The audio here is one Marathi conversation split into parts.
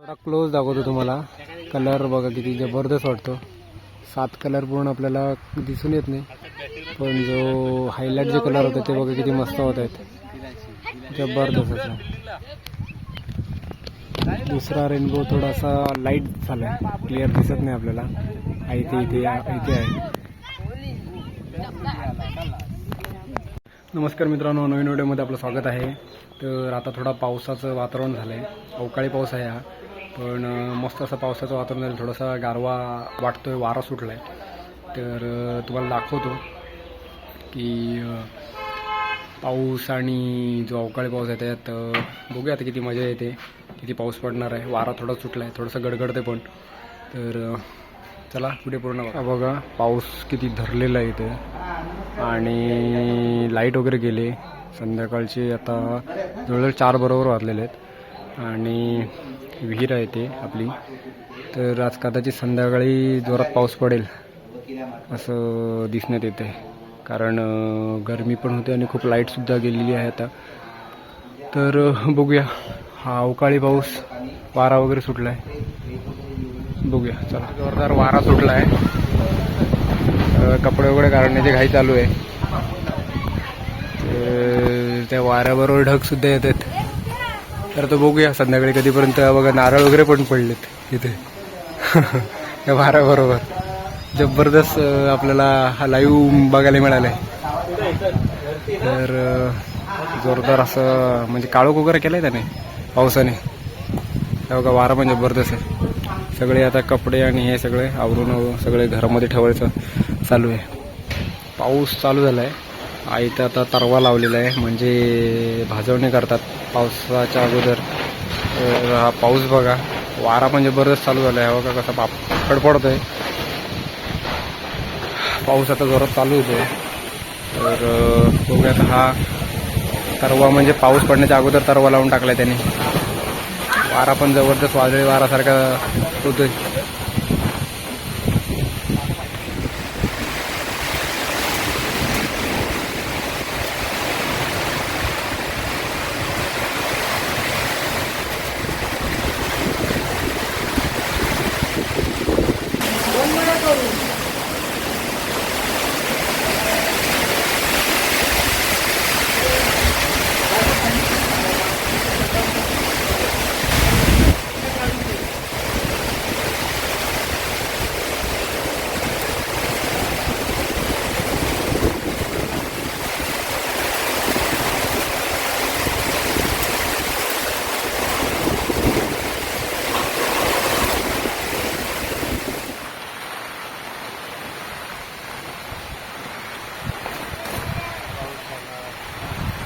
थोडा क्लोज दाखवतो तुम्हाला. कलर बघा किती जबरदस्त वाटतो. सात कलर पूर्ण आपल्याला दिसून येत नाही. पण जो हायलाईट जे कलर होते ते बघा किती मस्त होत आहेत. जबरदस्त असं. दुसरा रेनबो थोडासा लाइट झाला आहे क्लिअर दिसत नाही आपल्याला. आहे इथे इथे इथे आहे. नमस्कार मित्रांनो नवीन व्हिडिओमध्ये आपलं स्वागत आहे. तर आता थोडा पावसाचं वातावरण झालं आहे अवकाळी पाऊस आहे हा. पण मस्त असं पावसाचं वातावरण झालं. थोडासा गारवा वाटतो आहे वारा सुटला आहे तर तुम्हाला दाखवतो की पाऊस आणि जो अवकाळी पाऊस आहे त्यात बघूया आता किती मजा येते किती पाऊस पडणार आहे. वारा थोडा सुटला आहे थोडंसं गडगडते पण. तर चला पुढे पूर्ण बघा बघा पाऊस किती धरलेला आहे इथे. आणि लाइट वगैरे गेले. संध्याकाळचे आता जवळजवळ चार बरोबर वाजलेले आहेत. आणि विहीर आहे ते आपली. तर आज कदाचित संध्याकाळी जोरात पाऊस पडेल असं दिसण्यात येते कारण गरमी पण होते आणि खूप लाईटसुद्धा गेलेली आहे आता. तर बघूया. हा अवकाळी पाऊस वारा वगैरे सुटला आहे बघूया. चला. जोरदार वारा सुटला आहे कपडे वगैरे काढण्याची घाई चालू आहे. तर त्या वाऱ्याबरोबर ढगसुद्धा येतात. तर तो बघूया संध्याकाळी कधीपर्यंत बघा नारळ वगैरे पण पडलेत इथे. या वाऱ्याबरोबर. जबरदस्त आपल्याला हा लाईव्ह बघायला मिळाला आहे तर जोरदार असं म्हणजे काळोख वगैरे केलं आहे त्याने पावसाने. त्या बघा वारा पण जबरदस्त आहे. सगळे आता कपडे आणि हे सगळे आवरून सगळे घरामध्ये ठेवायचं चालू आहे. पाऊस चालू झाला आहे आई तर आता तरवा लावलेला आहे म्हणजे भाजवणी करतात. पावसाच्या अगोदर तर हा पाऊस बघा. वारा पण जबरदस्त चालू झाला आहे बघा कसा पाप फडफडत आहे पाऊस आता जोरात चालू आहे तर बघूयात हा तरवा म्हणजे पाऊस पडण्याच्या अगोदर तरवा लावून टाकलाय त्याने. वारा पण जबरदस्त वादळी वारासारखा होतोय.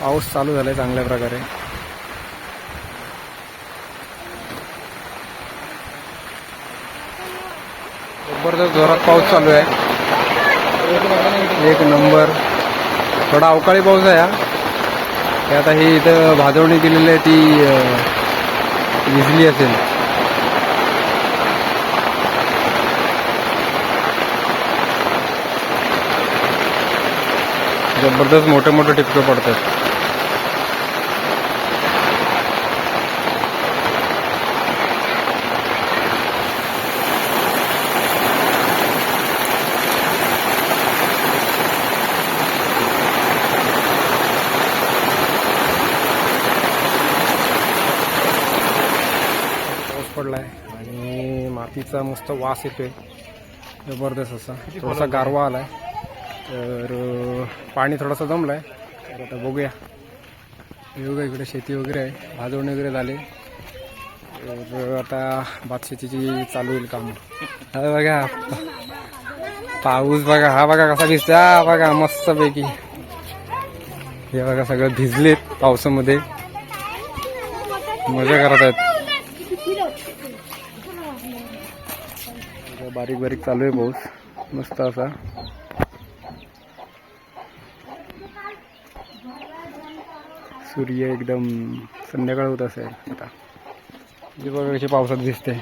पाऊस चालू झालाय चांगल्या प्रकारे. जबरदस्त जोरात पाऊस चालू आहे. एक नंबर. थोडा अवकाळी पाऊस आहे हा. आता ही इथं भाजवणी केलेली आहे ती विजली असेल. जबरदस्त मोठे मोठे टिपके पडतात पाऊस पडलाय आणि मातीचा मस्त वास येतोय. जबरदस्त असा. थोडासा गारवा आलाय. तर अं, पाणी थोडंसं जमलंय. तर आता बघूया. बघा इकडे शेती वगैरे आहे. भाजवणी वगैरे झाले. तर आता भात शेतीची चालू होईल काम. हा बघा. पाऊस बघा. हा बघा कसा भिजतो बघा मस्त पैकी हे बघा सगळं भिजलेत पावसामध्ये. मजा करत आहेत. बारीक बारीक चालू आहे पाऊस. मस्त असा. सूर्य एकदम संध्याकाळ होत असेल आता. जी बघा कशी पावसात दिसते.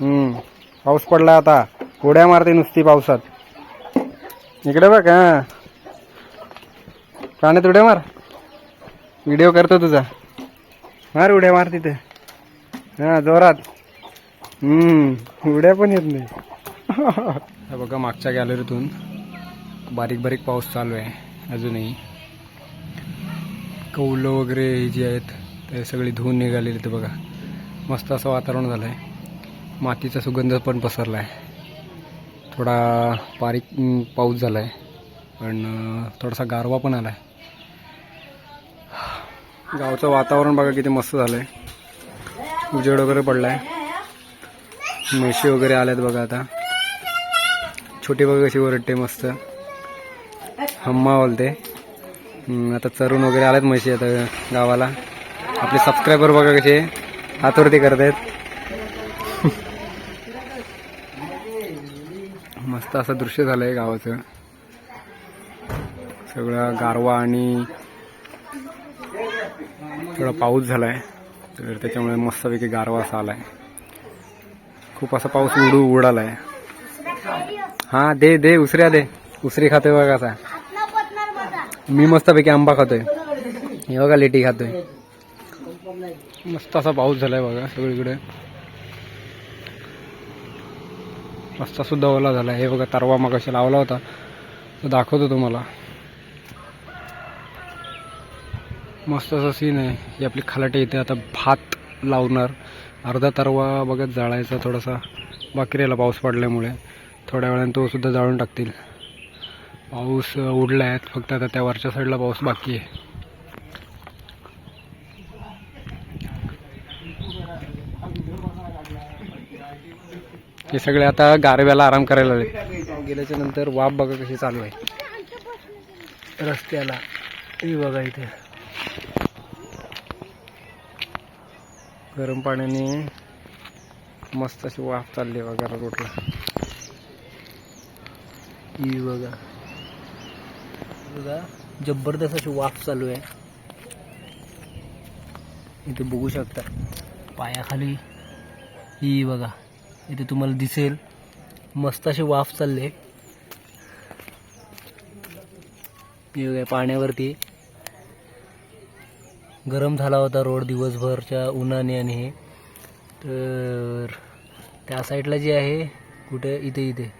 हम्म पाऊस पडला आता. उड्या मारते नुसती पावसात. इकडे बघ हा. पाण्यात उड्या मार. व्हिडिओ करतो तुझा. मार उड्या मार तिथे. हा जोरात. हम्म उड्या पण येत नाही. बघा मागच्या गॅलरीतून बारीक बारीक पाऊस चालू आहे अजूनही. कौलं वगैरे जी जे आहेत ते सगळी धुवून निघालेली ते बघा. मस्त असं वातावरण झालं आहे मातीचा सुगंध पण पसरला आहे थोडा बारीक पाऊस झाला आहे पण थोडासा गारवा पण आला आहे गावचं वातावरण बघा किती मस्त झालं आहे उजेड वगैरे पडला आहे म्हशी वगैरे आल्यात बघा आता. छोटी बघा कशी ओरडते मस्त. हम्मा बोलते. आता चरून वगैरे आल्यात म्हशी आता गावाला. आपले सबस्क्रायबर बघा कसे हातवरती करत आहेत मस्त असं दृश्य झालं आहे गावाचं. सगळं गारवा आणि थोडा पाऊस झाला आहे तर त्याच्यामुळे मस्तपैकी गारवा असा आला आहे खूप असा पाऊस उडू उडाला आहे हां दे दे उसऱ्या दे. उसरी खातोय बघा असा मी मस्तपैकी आंबा खातोय. हे बघा लेटी खातोय. मस्त असा पाऊस झालाय बघा सगळीकडे. मस्त सुद्धा ओला झाला हे बघा तरवा मग लावला होता. तो दाखवतो तुम्हाला. मस्त असं सीन आहे. ही आपली खलाटे इथे आता भात लावणार. अर्धा तरवा बघत जाळायचा थोडासा. बाकी राहिला पाऊस पडल्यामुळे. थोड्या वेळाने तो सुद्धा जाळून टाकतील. पाऊस उडला आहे फक्त आता त्या वरच्या साईडला पाऊस बाकी आहे. हे सगळे आता गारव्याला आराम करायला लागले. गेल्याच्यानंतर वाफ बघा कशी चालू आहे. रस्त्याला. हे बघा इथे. गरम पाण्याने मस्त अशी वाफ चालली बघा रोडला ही बघा. बघा जबरदस्त अशी वाफ चालू आहे. इथे बघू शकता. पायाखाली ही बघा. इथे तुम्हाला दिसेल मस्त अशी वाफ चालली आहे. बघा पाण्यावरती गरम झाला होता रोड दिवसभरच्या उन्हाने आणि हे. तर त्या साईडला जे आहे कुठे? इथे इथे.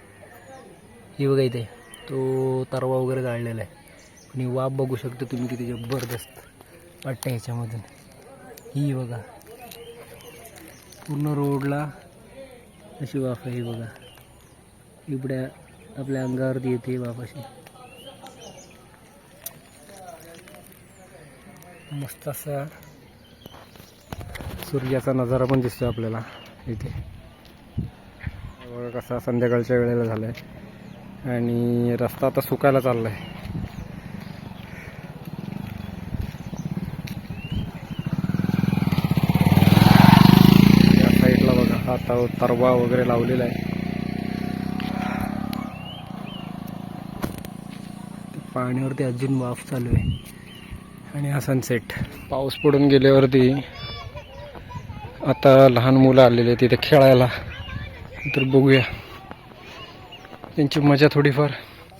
ही बघा इथे. तो तरवा वगैरे गाळलेला आहे. आणि वाफ बघू शकता तुम्ही किती जबरदस्त वाटतं ह्याच्यामधून ही बघा. पूर्ण रोडला अशी वाफ आहे बघा. इबड्या आपल्या अंगावरती येते वाफ अशी. मस्त असा सूर्याचा नजारा पण दिसतो आपल्याला इथे. बघा कसा संध्याकाळच्या वेळेला झालाय. आणि रस्ता आता सुकायला चाललाय. या साईडला बघा हा त- तरवा वगैरे लावलेला आहे. पाण्यावरती अजून वाफ चालू आहे. आणि हा सनसेट पाऊस पडून गेल्यावरती आता लहान मुलं आलेली आहेत तिथे खेळायला. तर बघूया. त्यांची मजा थोडीफार.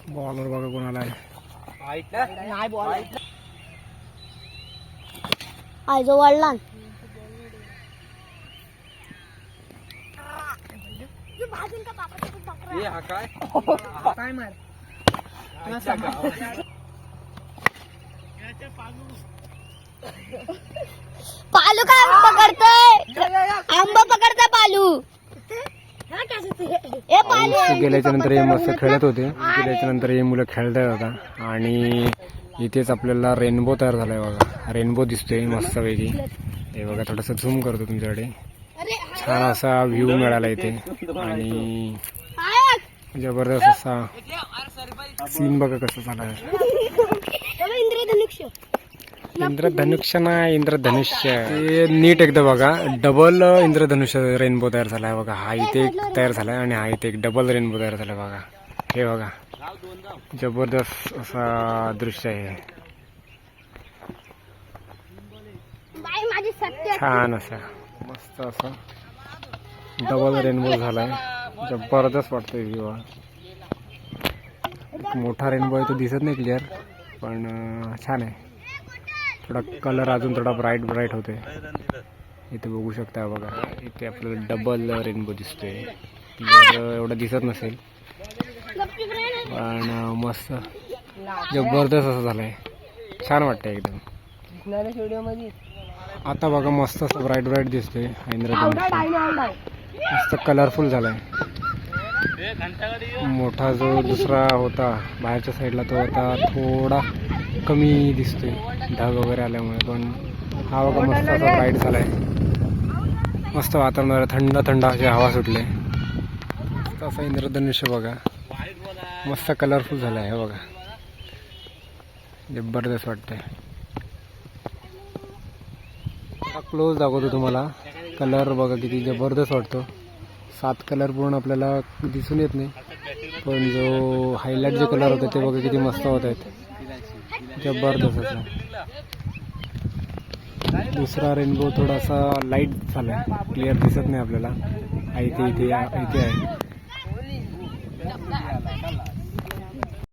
बॉलवर बघा कोणाला आहे. आयजो वाढला पालू काय पकडतोय? आंबा पकडतोय पालू. ए पालू गेल्याच्यानंतर हे मस्त खेळत होते. गेल्याच्यानंतर हे मुलं खेळतायत आता. आणि इथेच आपल्याला रेनबो तयार झालाय बघा. रेनबो दिसतोय मस्तपैकी. हे बघा थोडंसं झूम करतो तुमच्याकडे. छान असा व्ह्यू मिळाला इथे. आणि जबरदस्त असा सीन बघा कसं झालाय. इंद्रधनुष्य इंद्रधनुष्य ना इंद्रधनुष्य ते नीट एकदा बघा. डबल इंद्रधनुष्य रेनबो तयार झालाय बघा. हा इथे एक तयार झालाय आणि हा इथे एक डबल रेनबो तयार झालाय बघा. हे बघा. जबरदस्त असा दृश्य आहे बाई माझी सत्य छान असा. मस्त असा. डबल रेनबो झालाय. जबरदस्त वाटतोय व्ह्यू मोठा रेनबो आहे तो दिसत नाही क्लिअर पण छान आहे. थोडा कलर अजून थोडा ब्राईट ब्राईट होते इथे बघू शकता बघा. इथे आपल्याला डबल रेनबो दिसतोय. एवढं दिसत नसेल. पण मस्त. जबरदस्त असं झालंय. छान वाटतंय एकदम. आता बघा मस्त असं ब्राईट ब्राईट दिसतोय. इंद्रधनुष्य मस्त कलरफुल झालाय. मोठा जो दुसरा होता बाहेरच्या साईडला तो आता थोडा कमी दिसतोय. ढग वगैरे आल्यामुळे पण हा बघा मस्त असा ब्राईट झालाय. मस्त वातावरण थंड थंड अशी हवा सुटले. मस्त असं इंद्रधनुष्य बघा. मस्त कलरफुल झालाय हे बघा. जबरदस्त वाटतंय. क्लोज दाखवतो तुम्हाला. कलर बघा किती जबरदस्त वाटतो. सात कलर पूर्ण आपल्याला दिसून येत नाही. पण जो हायलाईट जे कलर होते ते बघा किती मस्त होत आहेत. जबरदस्त असं दुसरा रेनबो थोडासा लाइट झाला क्लिअर दिसत नाही आपल्याला. आहे इथे इथे आहे.